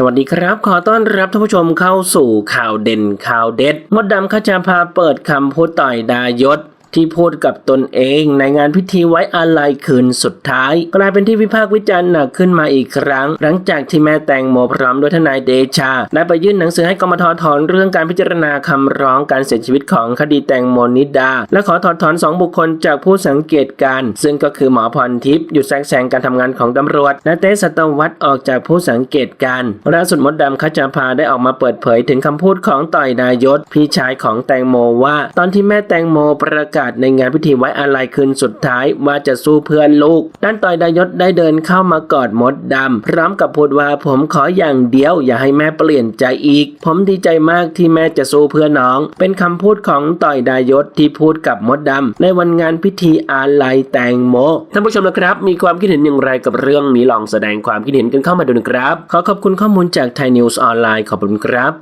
สวัสดีครับ ขอต้อนรับท่านผู้ชมเข้าสู่ข่าวเด่นข่าวเด็ด มดดำขจาพาเปิดคำพูดต่อยดายศ ที่พูดกับตนเองในงานพิธีไว้อาลัยคืนสุดท้าย กลายเป็นที่วิพากษ์วิจารณ์หนักขึ้นมาอีกครั้ง หลังจากที่แม่แตงโมพร้อมด้วยทนายเดชา ได้ไปยื่นหนังสือให้กมทถอนเรื่องการพิจารณาคำร้องการเสียชีวิตของคดีแตงโมนิดา และขอถอดถอนสองบุคคลจากผู้สังเกตการ ซึ่งก็คือหมอพรทิพย์หยุดแทรกแซงการทำงานของตำรวจ และเต้สัตวัตออกจากผู้สังเกตการล่าสุดมดดำขจาพาได้ออกมาเปิดเผยถึงคำพูดของต่อยดายศพี่ชายของแตงโมว่า ตอนที่แม่แตงโมประกาศในงานพิธีไว้อาลัยคืนสุดท้ายว่าจะสู้เพื่อนลูก ด้านต่อยดายศได้เดินเข้ามากอดมดดำพร้อมกับพูดว่าผมขออย่างเดียว อย่าให้แม่เปลี่ยนใจอีก ผมดีใจมากที่แม่จะสู้เพื่อน้อง เป็นคำพูดของต่อยดายศที่พูดกับมดดำในวันงานพิธีอาลัยแตงโมท่านผู้ชมนะครับ มีความคิดเห็นอย่างไรกับเรื่องนี้ลองแสดงความคิดเห็นกันเข้ามาดูนะครับ ขอขอบคุณข้อมูลจากไทยนิวส์ออนไลน์ขอบคุณครับ